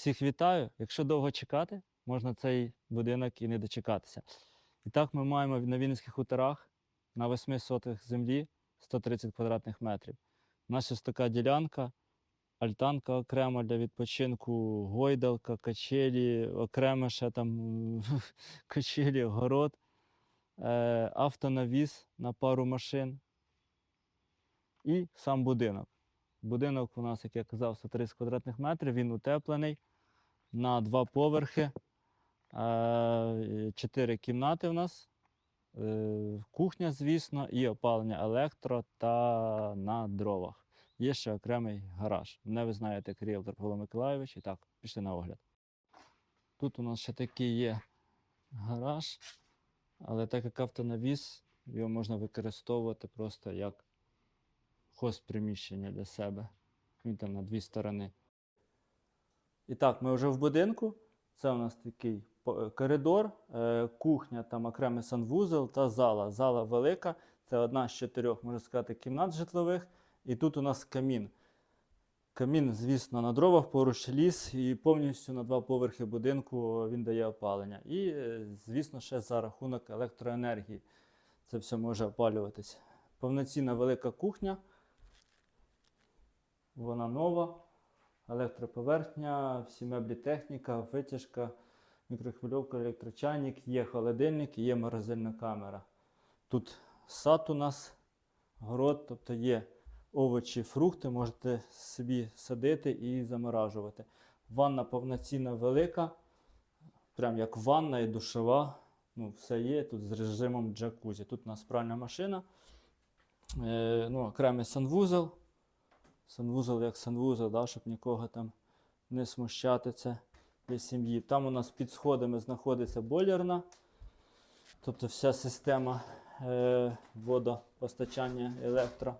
Всіх вітаю. Якщо довго чекати, можна цей будинок і не дочекатися. І так ми маємо на Вінницьких хуторах на 8 сотих землі 130 квадратних метрів. У нас ось така ділянка, альтанка окремо для відпочинку, гойдалка, качелі, окремо ще там качелі, город, е, автонавіз на пару машин і сам будинок. Будинок у нас, як я казав, 130 квадратних метрів, він утеплений на два поверхи, е, чотири кімнати в нас, е, кухня, звісно, і опалення електро та на дровах. Є ще окремий гараж. Мене ви знаєте, як ріелтор Павло Миколайович. І так, пішли на огляд. Тут у нас ще такий є гараж, але так як автонавіз, його можна використовувати просто як хозприміщення для себе. Він там на дві сторони. І так, ми вже в будинку. Це у нас такий е, коридор, е, кухня, там окремий санвузол та зала. Зала велика. Це одна з чотирьох, можна сказати, кімнат житлових. І тут у нас камін. Камін, звісно, на дровах поруч ліс, і повністю на два поверхи будинку він дає опалення. І, е, звісно, ще за рахунок електроенергії це все може опалюватись. Повноцінна велика кухня. Вона нова, електроповерхня, всі меблі техніка, витяжка, мікрохвильовка, електрочайник, є холодильник і є морозильна камера. Тут сад у нас, город, тобто є овочі, фрукти, можете собі садити і заморажувати. Ванна повноцінна велика, прям як ванна і душова. Ну, все є тут з режимом джакузі. Тут у нас пральна машина, е, ну, окремий санвузол. Санвузол як санвузол, да, щоб нікого там не смущати це для сім'ї. Там у нас під сходами знаходиться бойлерна, тобто вся система е, водопостачання електро.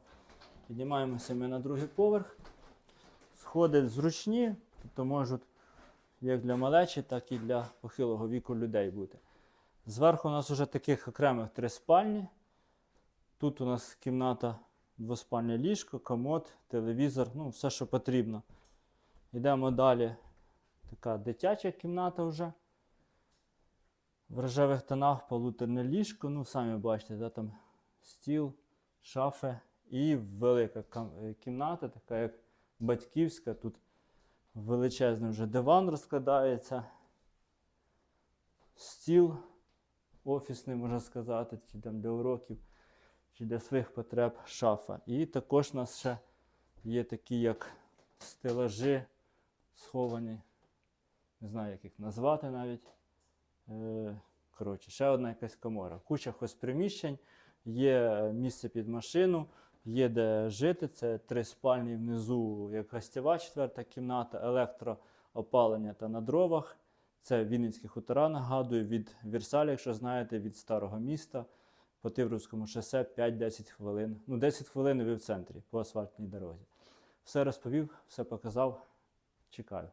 Піднімаємося ми на другий поверх. Сходи зручні, тобто можуть як для малечі, так і для похилого віку людей бути. Зверху у нас вже таких окремих три спальні. Тут у нас кімната двоспальне ліжко, комод, телевізор, ну, все, що потрібно. Йдемо далі. Така дитяча кімната вже. В рожевих тонах полуторне ліжко. Ну, самі бачите, да, там стіл, шафи і велика е, кімната, така як батьківська. Тут величезний вже диван розкладається. Стіл офісний, можна сказати, чи там для уроків чи для своїх потреб шафа. І також у нас ще є такі, як стелажі сховані. Не знаю, як їх назвати навіть. Е, коротше, ще одна якась комора. Куча хозприміщень, є місце під машину, є де жити. Це три спальні внизу, як гостєва четверта кімната, електроопалення та на дровах. Це Вінницькі хутора, нагадую, від Вірсаля, якщо знаєте, від старого міста по Тиврівському шосе 5-10 хвилин. Ну, 10 хвилин ви в центрі по асфальтній дорозі. Все розповів, все показав. Чекаю.